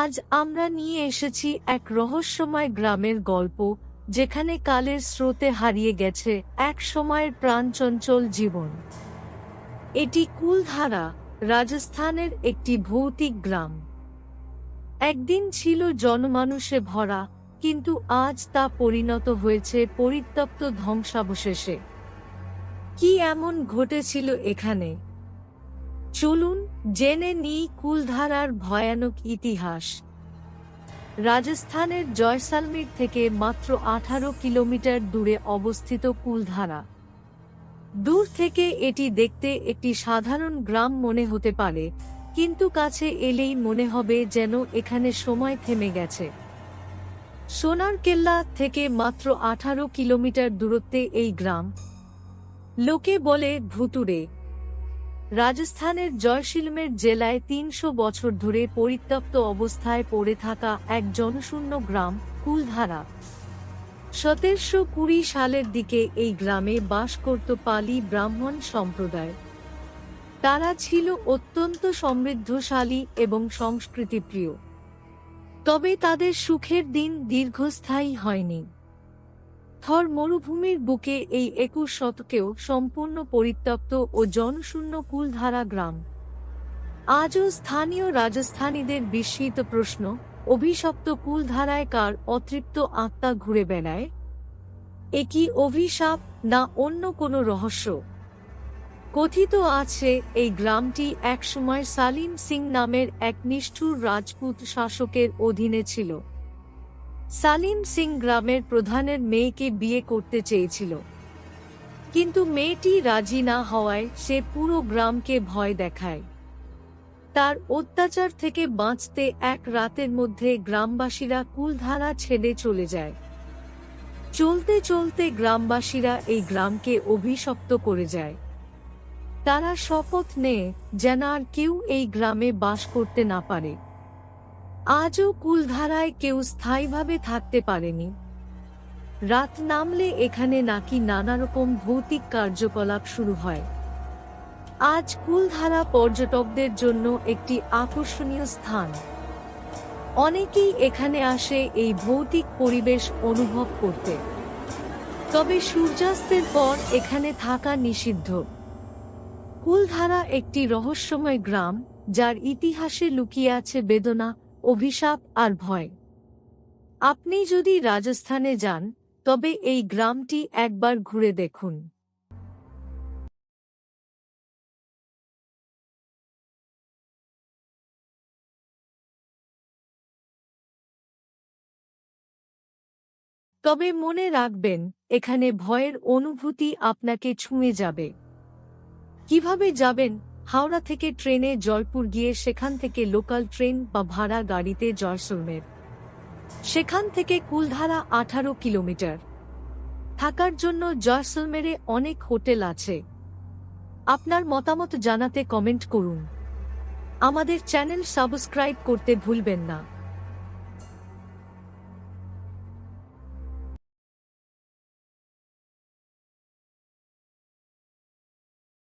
আজ আমরা নিয়ে এসেছি এক রহস্যময় গ্রামের গল্প, যেখানে কালের স্রোতে হারিয়ে গেছে এক সময়ের প্রাণচঞ্চল জীবন। এটি কুলধারা রাজস্থানের একটি ভৌতিক গ্রাম। একদিন ছিল জনমানুষে ভরা, কিন্তু আজ তা পরিণত হয়েছে পরিত্যক্ত ধ্বংসাবশেষে। কি এমন ঘটেছিল এখানে? চলুন জেনে নিই কুলধারার ভয়ানক ইতিহাস। রাজস্থানের জয়সালমীর থেকে মাত্র আঠারো কিলোমিটার দূরে অবস্থিত কুলধারা। দূর থেকে এটি দেখতে একটি সাধারণ গ্রাম মনে হতে পারে, কিন্তু কাছে এলেই মনে হবে যেন এখানে সময় থেমে গেছে। সোনার কেল্লা থেকে মাত্র আঠারো কিলোমিটার দূরত্বে এই গ্রাম। লোকে বলে ভুতুরে রাজস্থানের জয়শিলমের জেলায় তিনশো বছর ধরে পরিত্যক্ত অবস্থায় পড়ে থাকা এক জনশূন্য গ্রাম কুলধারা। সতেরোশো কুড়ি সালের দিকে এই গ্রামে বাস করত পালি ব্রাহ্মণ সম্প্রদায়। তারা ছিল অত্যন্ত সমৃদ্ধশালী এবং সংস্কৃতিপ্রিয়। তবে তাদের সুখের দিন দীর্ঘস্থায়ী হয়নি। থর মরুভূমির বুকে এই একুশ শতকেও সম্পূর্ণ পরিত্যক্ত ও জনশূন্য কুলধারা গ্রাম। আজও স্থানীয় রাজস্থানীদের বিস্মিত প্রশ্ন, অভিশপ্ত কুলধারায় কার অতৃপ্ত আত্মা ঘুরে বেড়ায়? এ কি অভিশাপ না অন্য কোনো রহস্য? কথিত আছে, এই গ্রামটি একসময় সালিম সিং নামের এক নিষ্ঠুর রাজপুত শাসকের অধীনে ছিল। সালিম সিং গ্রামের প্রধানের মেয়েকে বিয়ে করতে চেয়েছিল। কিন্তু মেয়েটি রাজি না হওয়ায় সে পুরো গ্রামকে ভয় দেখায়। তার অত্যাচার থেকে বাঁচতে এক রাতের মধ্যে গ্রামবাসীরা কুলধারা ছেড়ে চলে যায়। চলতে চলতে গ্রামবাসীরা এই গ্রামকে অভিশপ্ত করে যায়। তারা শপথ নেয় যেন আর কেউ এই গ্রামে বাস করতে না পারে। আজও কুলধারায় কেউ স্থায়ীভাবে থাকতে পারেনি। রাত নামলে এখানে নাকি নানা রকম ভৌতিক কার্যকলাপ শুরু হয়। আজ কুলধারা পর্যটকদের জন্য একটি আকর্ষণীয় স্থান। অনেকেই এখানে আসে এই ভৌতিক পরিবেশ অনুভব করতে। তবে সূর্যাস্তের পর এখানে থাকা নিষিদ্ধ। কুলধারা একটি রহস্যময় গ্রাম, যার ইতিহাসে লুকিয়ে আছে বেদনা অভিশাপ আর ভয়। আপনি যদি রাজস্থানে যান, তবে এই গ্রামটি একবার ঘুরে দেখুন। তবে মনে রাখবেন, এখানে ভয়ের অনুভূতি আপনাকে ছুঁয়ে যাবে। কীভাবে যাবেন? হাওড়া থেকে ট্রেনে জয়পুর গিয়ে সেখান থেকে লোকাল ট্রেন বা ভাড়া গাড়িতে জয়সলমের। সেখান থেকে কুলধারা আঠারো কিলোমিটার। থাকার জন্য জয়সলমেরে অনেক হোটেল আছে। আপনার মতামত জানাতে কমেন্ট করুন। আমাদের চ্যানেল সাবস্ক্রাইব করতে ভুলবেন না।